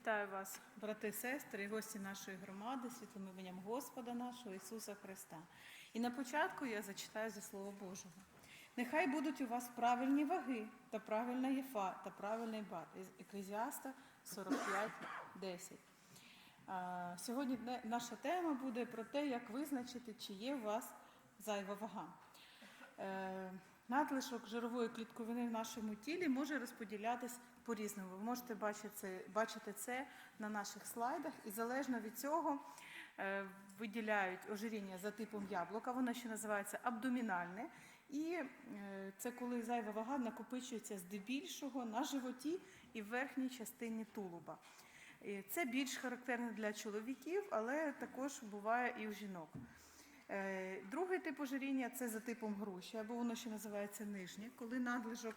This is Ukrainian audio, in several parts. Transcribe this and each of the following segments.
Вітаю вас, брати, сестри і гості нашої громади, світлим іменем Господа нашого Ісуса Христа. І на початку я зачитаю зі Слова Божого. Нехай будуть у вас правильні ваги та правильна єфа та правильний бат. Еклезіаста 45.10. Сьогодні наша тема буде про те, як визначити, чи є у вас зайва вага. Надлишок жирової клітковини в нашому тілі може розподілятись по-різному. Ви можете бачити це, на наших слайдах, і залежно від цього е, виділяють ожиріння за типом яблука, воно ще називається абдомінальне. І е, це коли зайва вага накопичується здебільшого на животі і в верхній частині тулуба. Це більш характерно для чоловіків, але також буває і у жінок. Е, Другий тип ожиріння це за типом груші, або воно ще називається нижнє, коли надлишок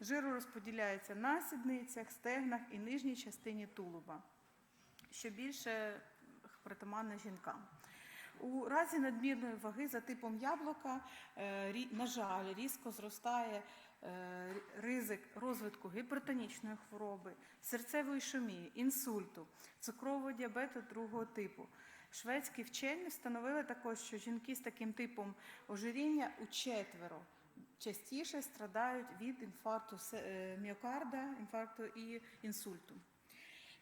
жиру розподіляється на сідницях, стегнах і нижній частині тулуба, що більше притаманне жінкам. У разі надмірної ваги за типом яблука, е, на жаль, різко зростає е, ризик розвитку гіпертонічної хвороби, серцевої шумії, інсульту, цукрового діабету другого типу. Шведські вчені встановили також, що жінки з таким типом ожиріння у четверо частіше страдають від інфаркту е, міокарда, інфаркту і інсульту.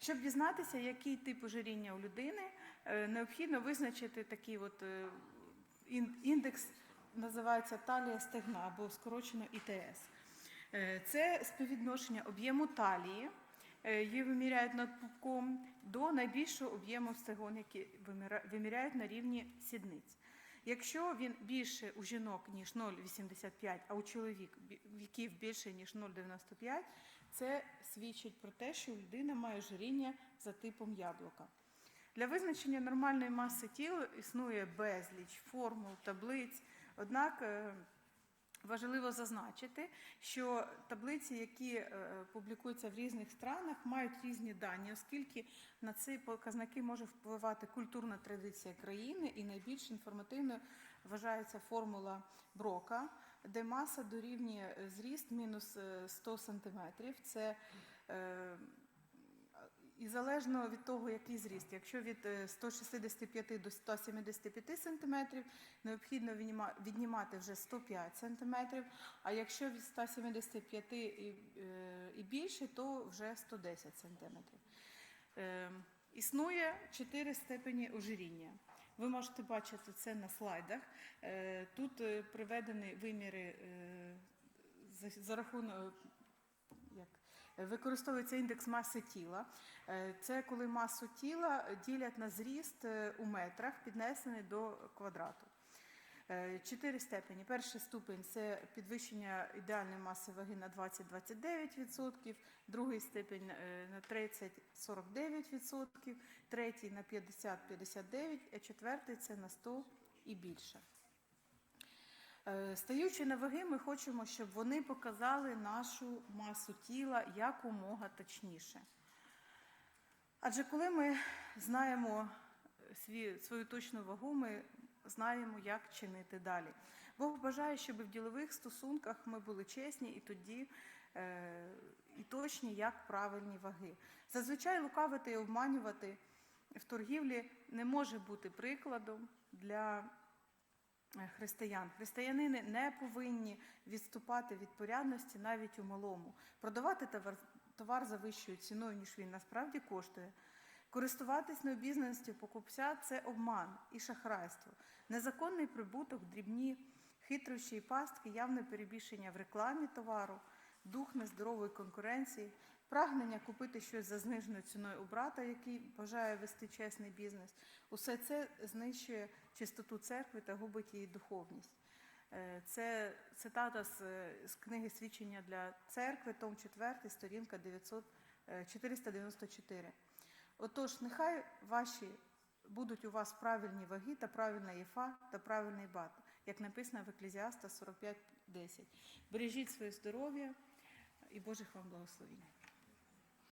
Щоб дізнатися, який тип ожиріння у людини, е, необхідно визначити такий от е, індекс, називається талія стегна або скорочено ІТС. Це співвідношення об'єму талії, її виміряють над пупком, до найбільшого об'єму стегон, які виміряють на рівні сідниць. Якщо він більше у жінок, ніж 0,85, а у чоловіків більше, ніж 0,95, це свідчить про те, що людина має ожиріння за типом яблука. Для визначення нормальної маси тіла існує безліч формул, таблиць. Однак е, важливо зазначити, що таблиці, які е, публікуються в різних странах, мають різні дані, оскільки на ці показники може впливати культурна традиція країни, і найбільш інформативною вважається формула Брока, де маса дорівнює е, зріст мінус е, 100 см. Це е, і залежно від того, який зріст. Якщо від е, 165 до 175 см, необхідно віднімати вже 105 см, а якщо від 175 і, е, і більше, то вже 110 см. Е, Існує чотири степені ожиріння. Ви можете бачити це на слайдах. Е, Тут е, приведені виміри е, за, рахунок е, використовується індекс маси тіла. Е, Це коли масу тіла ділять на зріст е, у метрах, піднесений до квадрату. Е, Чотири степені. Перший ступень це підвищення ідеальної маси ваги на 20-29%, другий степень на 30-49%, третій на 50-59%, а четвертий це на 100 і більше. Е, Стаючи на ваги, ми хочемо, щоб вони показали нашу масу тіла якомога точніше. Адже коли ми знаємо свою точну вагу, ми знаємо, як чинити далі. Бог бажає, щоб в ділових стосунках ми були чесні і тоді е, і точні, як правильні ваги. Зазвичай лукавити і обманювати в торгівлі не може бути прикладом для християн. Християнини не повинні відступати від порядності навіть у малому, продавати товар, товар за вищою ціною, ніж він насправді коштує. Користуватись необізнаністю покупця це обман і шахрайство, незаконний прибуток, дрібні хитрощі і пастки, явне перебільшення в рекламі товару, дух нездорової конкуренції, прагнення купити щось за зниженою ціною у брата, який бажає вести чесний бізнес. Усе це знищує чистоту церкви та губить її духовність. Е, Це цитата з, е, з книги Свідчення для церкви, том 4, сторінка 900, е, 494. Отож, нехай ваші будуть у вас правильні ваги та правильна єфа та правильний бат, як написано в Еклезіаста 45.10. Бережіть своє здоров'я і Божих вам благословень.